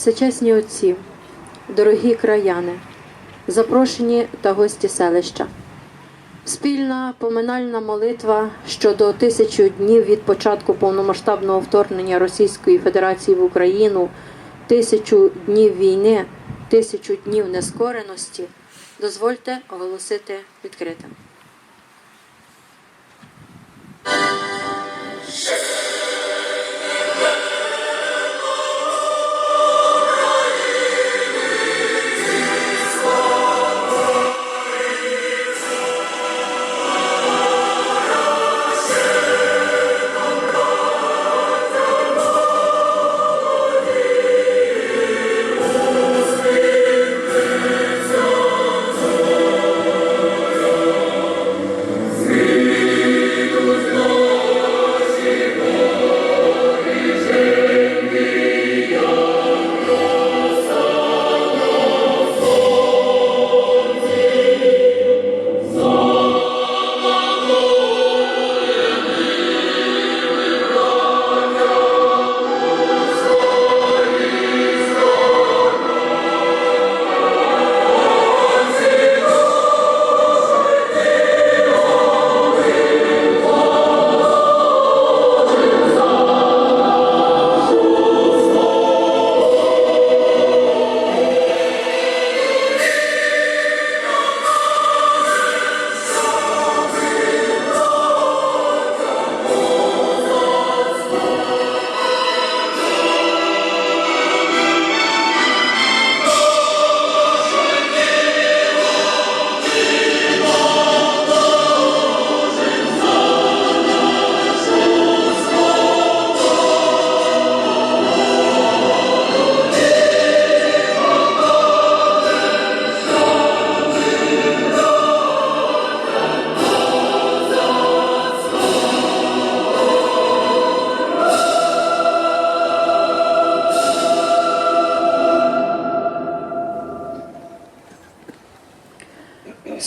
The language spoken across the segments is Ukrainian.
Всечесні отці, дорогі краяни, запрошені та гості селища. Спільна поминальна молитва щодо тисячу днів від початку повномасштабного вторгнення Російської Федерації в Україну, тисячу днів війни, тисячу днів нескореності. Дозвольте оголосити відкритим.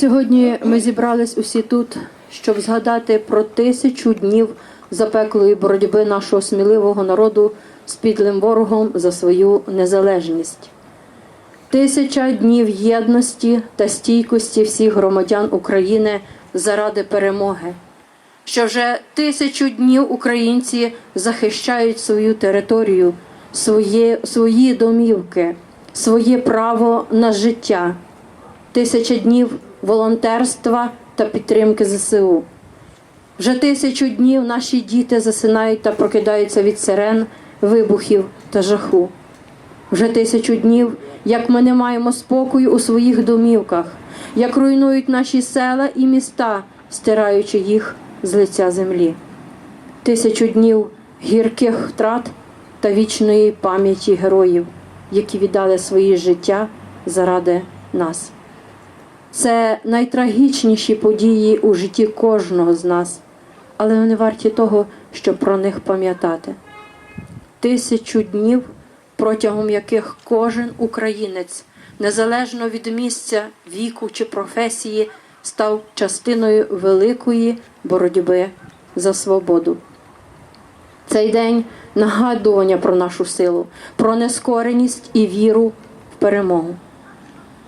Сьогодні ми зібрались усі тут, щоб згадати про тисячу днів запеклої боротьби нашого сміливого народу з підлим ворогом за свою незалежність. Тисяча днів єдності та стійкості всіх громадян України заради перемоги. Що вже тисячу днів українці захищають свою територію, свої, свої домівки, своє право на життя тисяча днів волонтерства та підтримки ЗСУ. Вже тисячу днів наші діти засинають та прокидаються від сирен, вибухів та жаху. Вже тисячу днів, як ми не маємо спокою у своїх домівках, як руйнують наші села і міста, стираючи їх з лиця землі. Тисячу днів гірких втрат та вічної пам'яті героїв, які віддали свої життя заради нас. Це найтрагічніші події у житті кожного з нас, але вони варті того, щоб про них пам'ятати. Тисячу днів, протягом яких кожен українець, незалежно від місця, віку чи професії, став частиною великої боротьби за свободу. Цей день нагадування про нашу силу, про нескореність і віру в перемогу.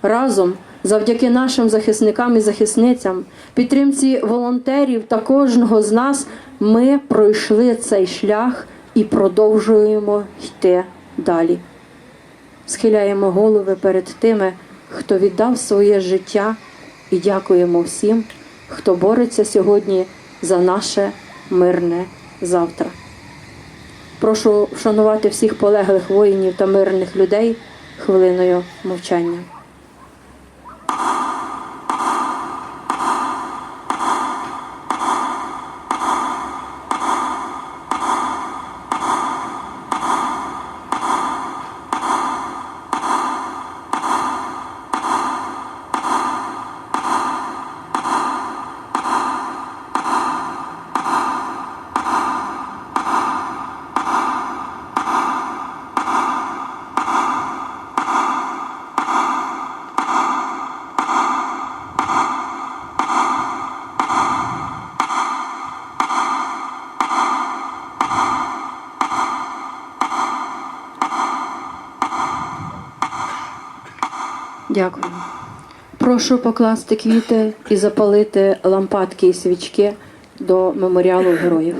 Разом завдяки нашим захисникам і захисницям, підтримці волонтерів та кожного з нас, ми пройшли цей шлях і продовжуємо йти далі. Схиляємо голови перед тими, хто віддав своє життя, і дякуємо всім, хто бореться сьогодні за наше мирне завтра. Прошу вшанувати всіх полеглих воїнів та мирних людей хвилиною мовчання. Дякую. Прошу покласти квіти і запалити лампадки і свічки до меморіалу героїв.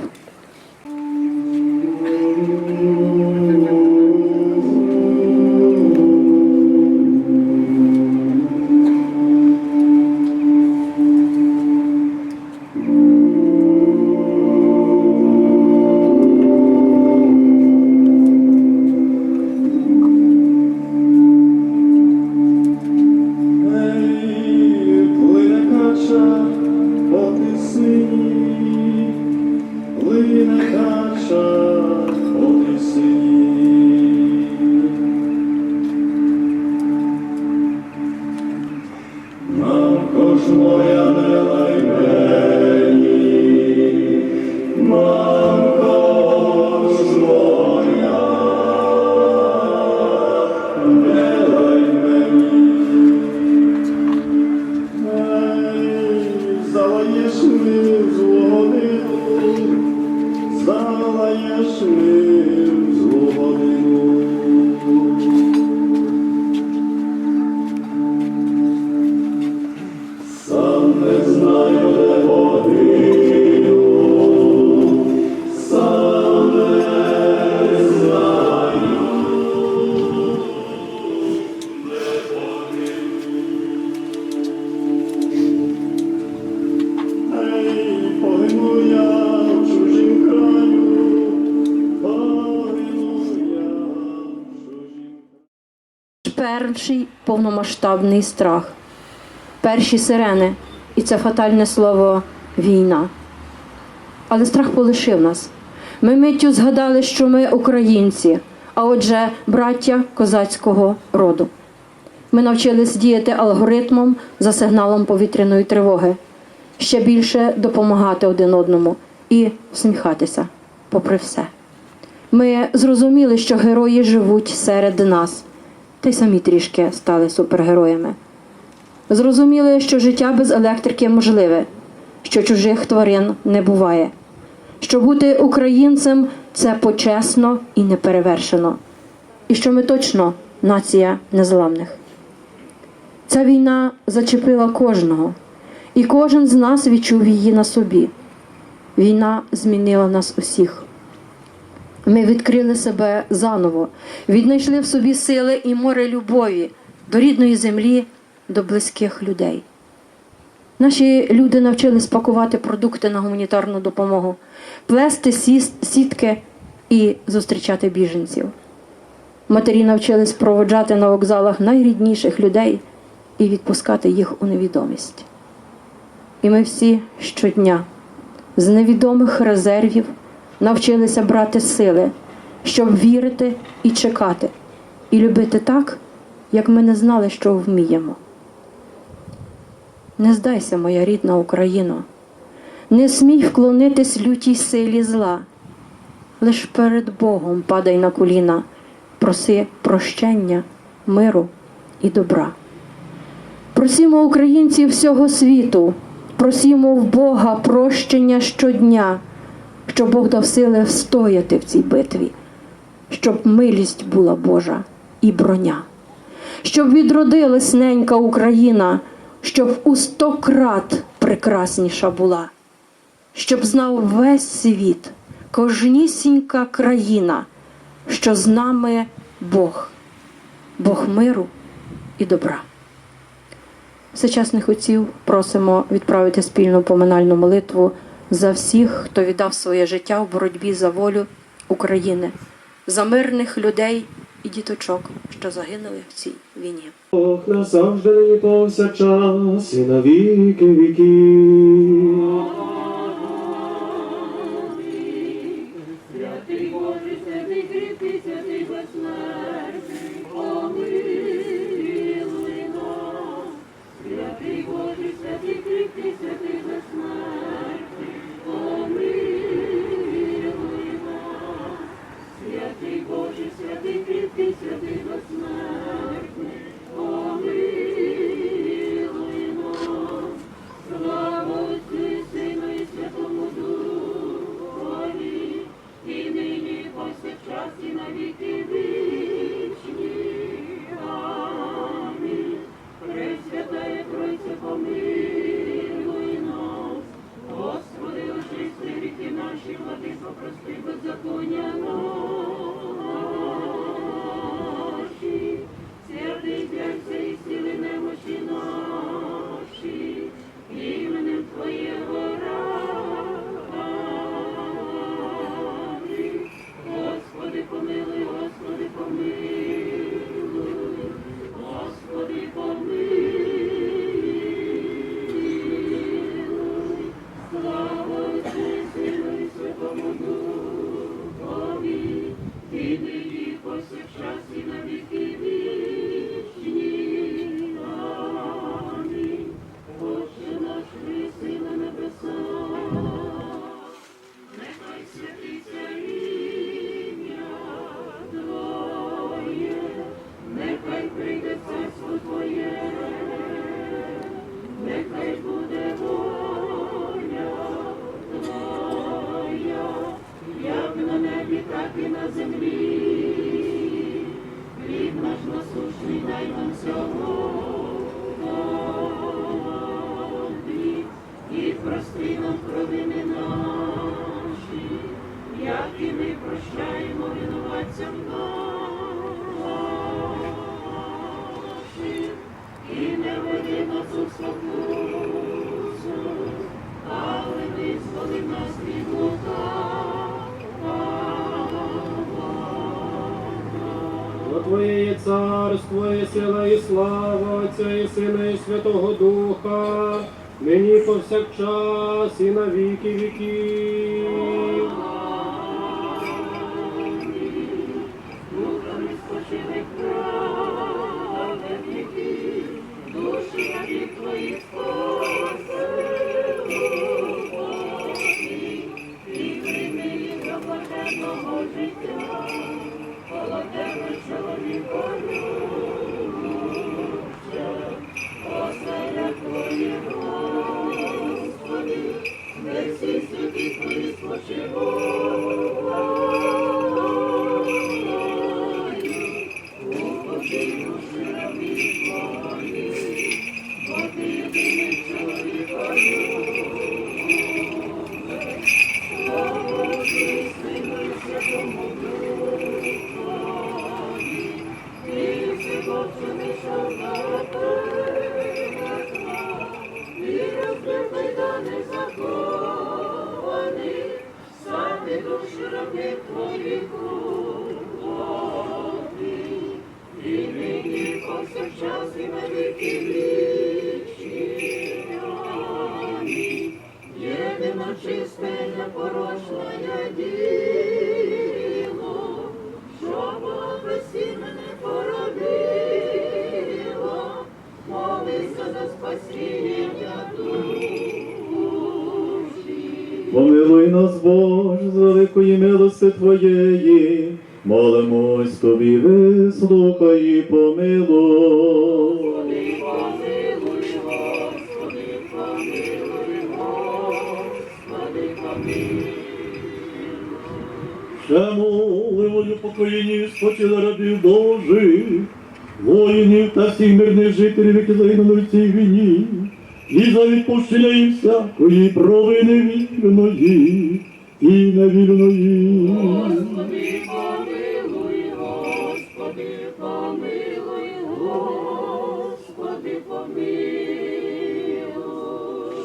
Перший повномасштабний страх, перші сирени, і це фатальне слово війна. Але страх полишив нас. Ми миттю згадали, що ми українці, а отже, браття козацького роду. Ми навчились діяти алгоритмом за сигналом повітряної тривоги, ще більше допомагати один одному і всміхатися, попри все. Ми зрозуміли, що герої живуть серед нас, та й самі трішки стали супергероями. Зрозуміли, що життя без електрики можливе, що чужих тварин не буває, що бути українцем це почесно і неперевершено, і що ми точно нація незламних. Ця війна зачепила кожного, і кожен з нас відчув її на собі. Війна змінила нас усіх. Ми відкрили себе заново, віднайшли в собі сили і море любові до рідної землі, до близьких людей. Наші люди навчились пакувати продукти на гуманітарну допомогу, плести сітки і зустрічати біженців. Матері навчились проводжати на вокзалах найрідніших людей і відпускати їх у невідомість. І ми всі щодня з невідомих резервів навчилися брати сили, щоб вірити і чекати, і любити так, як ми не знали, що вміємо. Не здайся, моя рідна Україно, не смій вклонитись лютій силі зла. Лиш перед Богом падай на коліна, проси прощення, миру і добра. Просімо українців всього світу, просімо в Бога прощення щодня, щоб Бог дав сили встояти в цій битві, щоб милість була Божа і броня, щоб відродилась ненька Україна, щоб у сто крат прекрасніша була, щоб знав весь світ, кожнісінька країна, що з нами Бог, Бог миру і добра. Всечасних отців просимо відправити спільну поминальну молитву за всіх, хто віддав своє життя в боротьбі за волю України, за мирних людей і діточок, що загинули в цій війні. Бог назавжди повсякчас і навіки віки. Царство, і і слава Отця, і Сина, і Святого Духа, нині повсякчас, і на віки віків. Духом спочили твої Боже, з великої милости Твоєї, молимось Тобі, вислухай і помилуй. Ще молимою покоїні спочили рабів Божих, воїнів та всіх мирних жителів, які загинули в цій війні, і за відпущення всякої провини вільної і невільної. Господи, помилуй, Господи, помилуй, Господи, помилуй.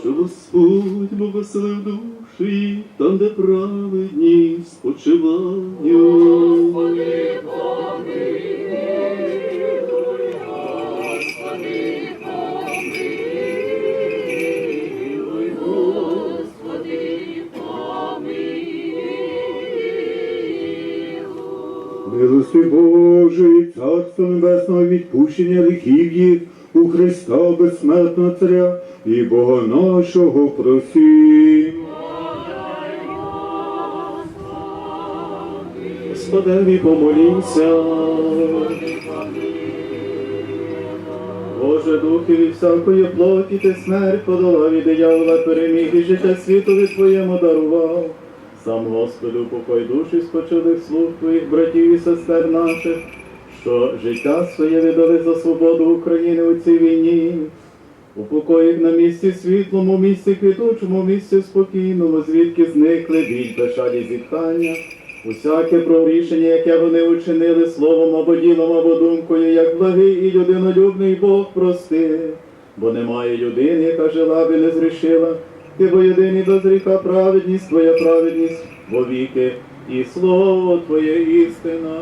Що Господь благословив душі, там, де праведні спочивання. Господи, помилуй, Божої, Царство Небесного відпущення гріхів їх у Христа безсмертного Царя і Бога нашого просім. Господеві помолімся. Боже, духи від всякої плоті ти смерть подолав і диявола переміг і життя світові Твоєму дарував. Сам Господу покой душі спочилих слуг Твоїх братів і сестер наших, що життя своє віддали за свободу України у цій війні. Упокой їх на місці світлому, місці квітучому, місці спокійному, звідки зникли біль, печалі зітхання. Усяке прорішення, яке вони учинили словом або ділом, або думкою, як благий і людинолюбний Бог прости, бо немає людини, яка жила би не зрішила, ти бо єдиний без гріха праведність, твоя праведність вовіки, і слово Твоє істина.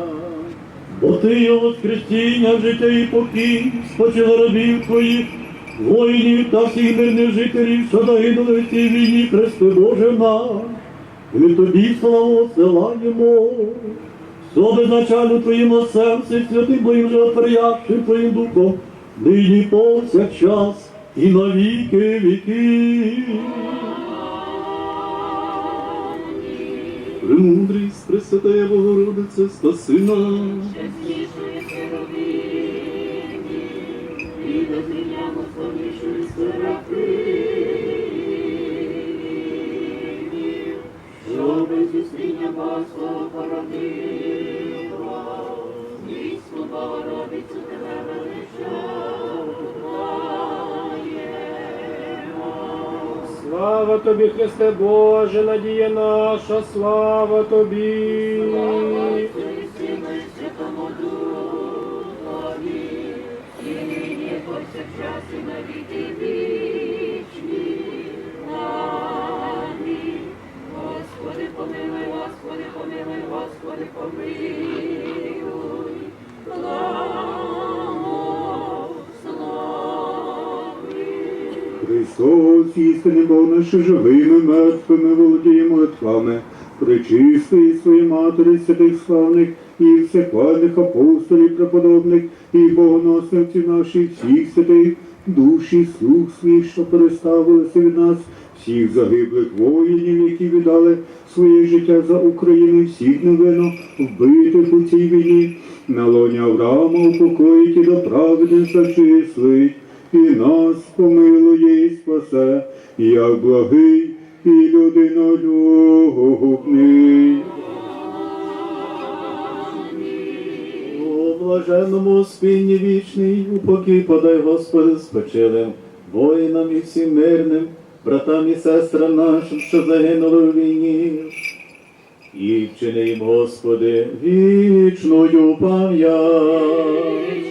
Бо ти є воскресіння життя і покій, спочила рабів твоїх, воїнів та всіх мирних жителів, що загинули в цій війні, Христи Боже наш. І тобі славу силаємо, що безначально твоїм серці, святим Богим животворящим твоїм духом, нині повсякчас і на віки Премудрість, Пресвятая Богородице, спаси нас. Чеснішої херовимів, і дозвілямо славнішої серафимів, що без зустріння Божого породила, Слава тобі, Христе Боже, надія наша, слава тобі. Амінь. Господи, помилуй, Господи, помилуй, Господи, помилуй. Христос, істинний Бог наш живими, мертвими, володіє молитвами, причистої своєї матері, святих славних і всехвальних апостолів, преподобних і богоносців наших, всіх святих, душі, слуг своїх, що переставилися від нас, всіх загиблих воїнів, які віддали своє життя за Україну, всіх невинно вбитих у цій війні, на лоні Авраама упокоїть і до праведниця числить і нас помилує і спасе, як благий і людинолюбний. У блаженному спінні вічний, у покій подай, Господи, спочилим, воїнам і всім мирним, братам і сестрам нашим, що загинули у війні. І вчини їм, Господи, вічною пам'ять.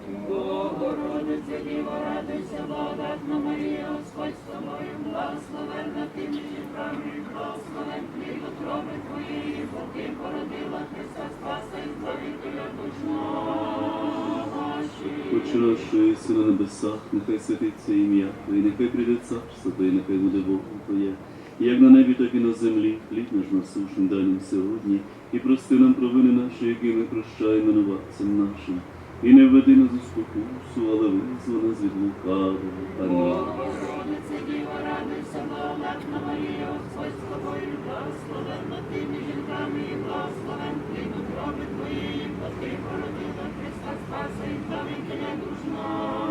Нехай святиться ім'я Твоє, нехай прийде царство Твоє, нехай буде Богом Твоє. Як на небі, так і на землі, хліб наш насушний дай нам сьогодні, і прости нам провини наші, які ми прощаємо винуватцям нашим. І не введи нас у спокусу, але визволи нас від лукавого. Амінь. Богородице, Діво, радуйся, благодатна Марія, Господь з тобою, жінками, і благословен плід утроби твоєї, бо ти породила Христа Спаса і Збавителя душ наших.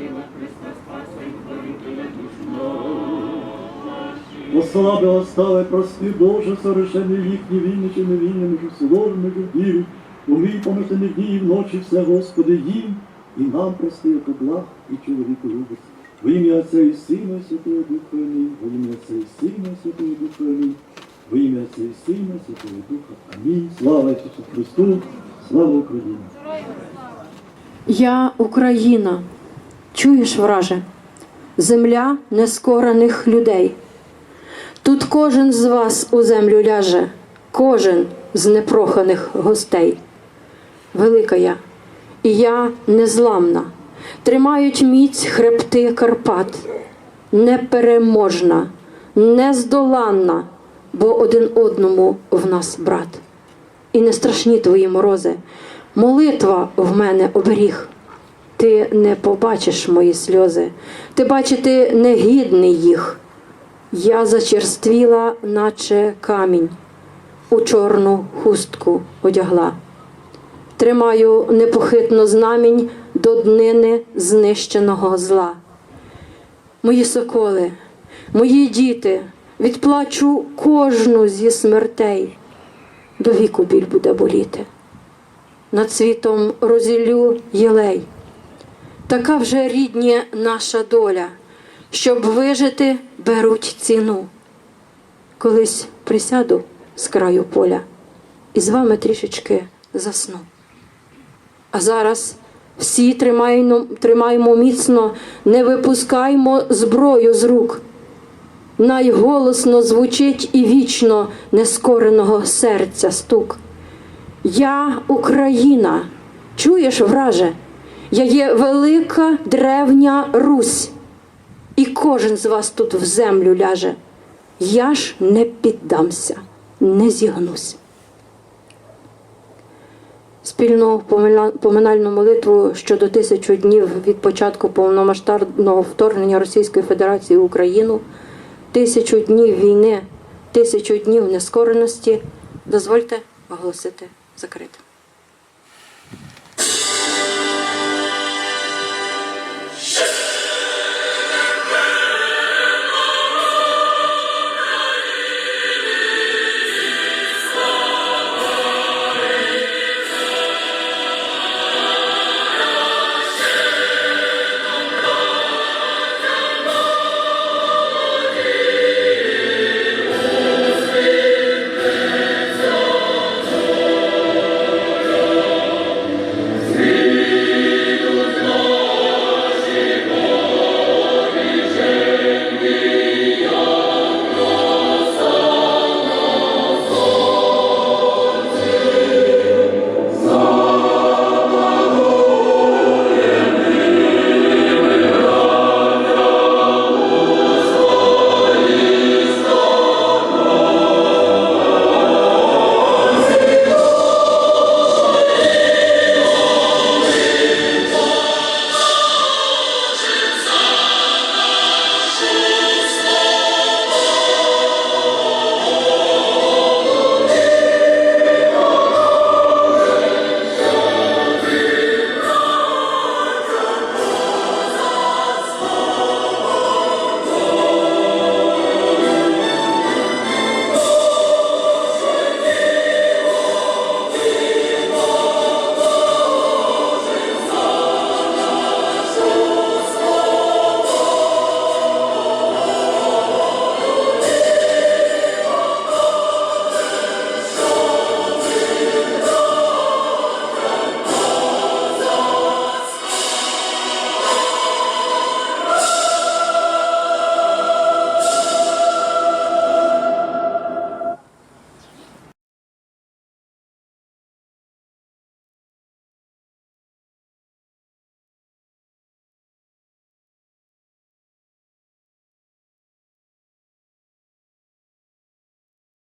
Ослаби остали прости, Боже, совершенні їхні війни чи невільні, між суворими любів. Умій помити не дні і вночі все, Господи, їм, і нам прости, як благ і чоловіку любить. Во ім'я Отця і Сина і Святого Духа Амінь. Во ім'я Отця і Сина і Святого Духа Амінь. Во ім'я Отця і Сина Святого Духа. Амінь. Слава Ісусу Христу, слава Україні. Я Україна, чуєш, враже, земля нескорених людей. Тут кожен з вас у землю ляже, кожен з непроханих гостей. Велика я, і я незламна, тримають міць хребти Карпат, непереможна, нездоланна, бо один одному в нас брат. І не страшні твої морози, молитва в мене оберіг. Ти не побачиш мої сльози, ти бачити негідний їх. Я зачерствіла, наче камінь, у чорну хустку одягла. Тримаю непохитно знамінь до днини знищеного зла. Мої соколи, мої діти, відплачу кожну зі смертей. До віку біль буде боліти. Над світом розіллю єлей. Така вже рідні наша доля, щоб вижити, беруть ціну. Колись присяду з краю поля і з вами трішечки засну. А зараз всі тримаймо, тримаймо міцно, не випускаймо зброю з рук. Найголосно звучить і вічно нескореного серця стук. Я Україна, чуєш, враже? Я є велика древня Русь, і кожен з вас тут в землю ляже. Я ж не піддамся, не зігнусь. Спільну поминальну молитву щодо тисячу днів від початку повномасштабного вторгнення Російської Федерації в Україну, тисячу днів війни, тисячу днів нескореності дозвольте оголосити закритим.